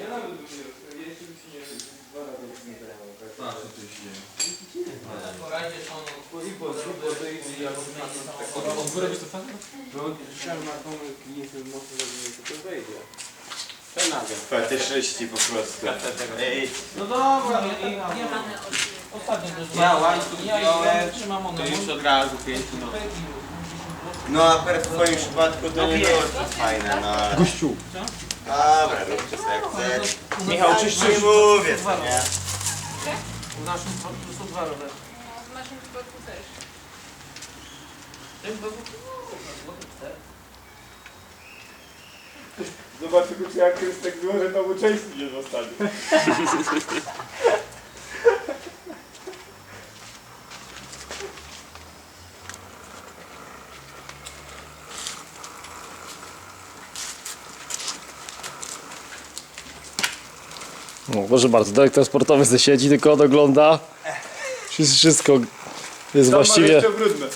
Ja nawet bym nie rozprawił, jeszcze bym się nie dwa razy nie zajmował. Patrz, co tu się dzieje. Porajdzie są I po i po wyjdzie, ja po Od, od góry wiesz co fajne? No, trzeba na tą klinikę mocno zrobić, to wejdzie. Fetyszyści po prostu. Ej, No dobra, no. Ostatnio też Ja ja wziąłem, trzymam one. to już od razu 5 minut. No akurat w twoim przypadku to nie było to fajne, no ale... Gościu. Dobra, róbcie sobie jak chcesz. Michał, czyś coś mówię, co nie? W naszym przypadku są dwa rowery. W naszym przypadku też. Tym były cztery. Zobacz tylko, jak jest tak było, że to uczestnik nie zostanie. No, proszę bardzo, dyrektor sportowy ze siedzi, tylko ogląda. Wszystko- Wszystko jest właściwie. Jeszcze brudne.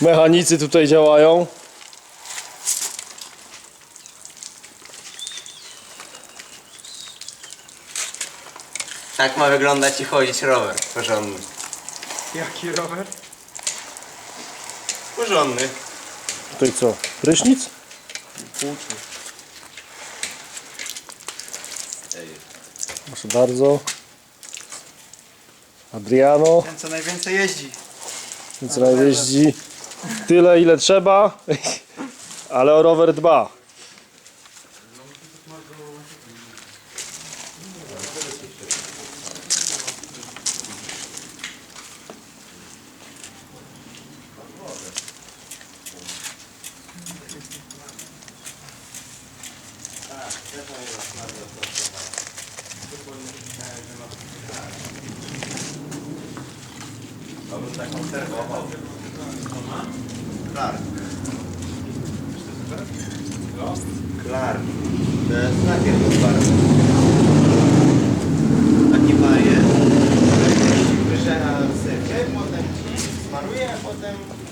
Mechanicy tutaj działają. Tak ma wyglądać i chodzić rower. Porządny. Jaki rower? Porządny. Tutaj co? Prysznic? Płuczny. Proszę bardzo. Adriano, Ten co najwięcej jeździ. ten co jeździ tyle ile trzeba, ale o rower dba. To To bym tak obserwował. Clark. Clark. To jest lakier do. Taki ma jest. Wyżera syfy, potem smaruje, a potem